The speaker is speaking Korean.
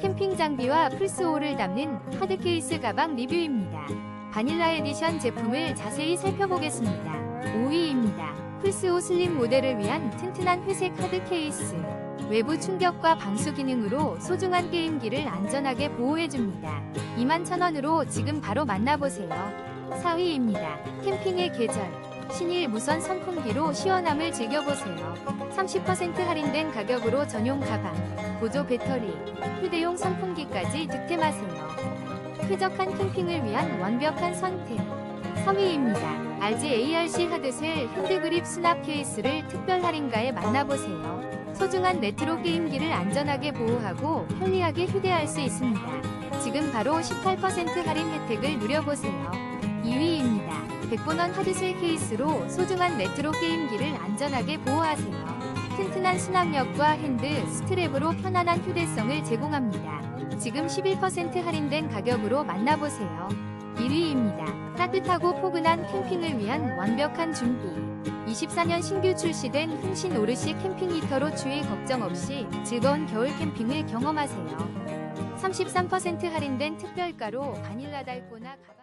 캠핑 장비와 플스5를 담는 하드 케이스 가방 리뷰입니다. 바닐라 에디션 제품을 자세히 살펴보겠습니다. 5위입니다. 플스5 슬림 모델을 위한 튼튼한 회색 하드 케이스. 외부 충격과 방수 기능으로 소중한 게임기를 안전하게 보호해줍니다. 21,000원으로 지금 바로 만나보세요. 4위입니다. 캠핑의 계절. 신일 무선 선풍기로 시원함을 즐겨보세요. 30% 할인된 가격으로 전용 가방, 보조 배터리, 휴대용 선풍기까지 득템하세요. 쾌적한 캠핑을 위한 완벽한 선택. 3위입니다. RG ARC 하드셀 핸드그립 수납 케이스를 특별 할인가에 만나보세요. 소중한 레트로 게임기를 안전하게 보호하고 편리하게 휴대할 수 있습니다. 지금 바로 18% 할인 혜택을 누려보세요. 2위입니다. 100번원 하드셀 케이스로 소중한 레트로 게임기를 안전하게 보호하세요. 튼튼한 수납력과 핸드, 스트랩으로 편안한 휴대성을 제공합니다. 지금 11% 할인된 가격으로 만나보세요. 1위입니다. 따뜻하고 포근한 캠핑을 위한 완벽한 준비. 24년 신규 출시된 흥신 오르시 캠핑 히터로 추위 걱정 없이 즐거운 겨울 캠핑을 경험하세요. 33% 할인된 특별가로 바닐라 달고나 가방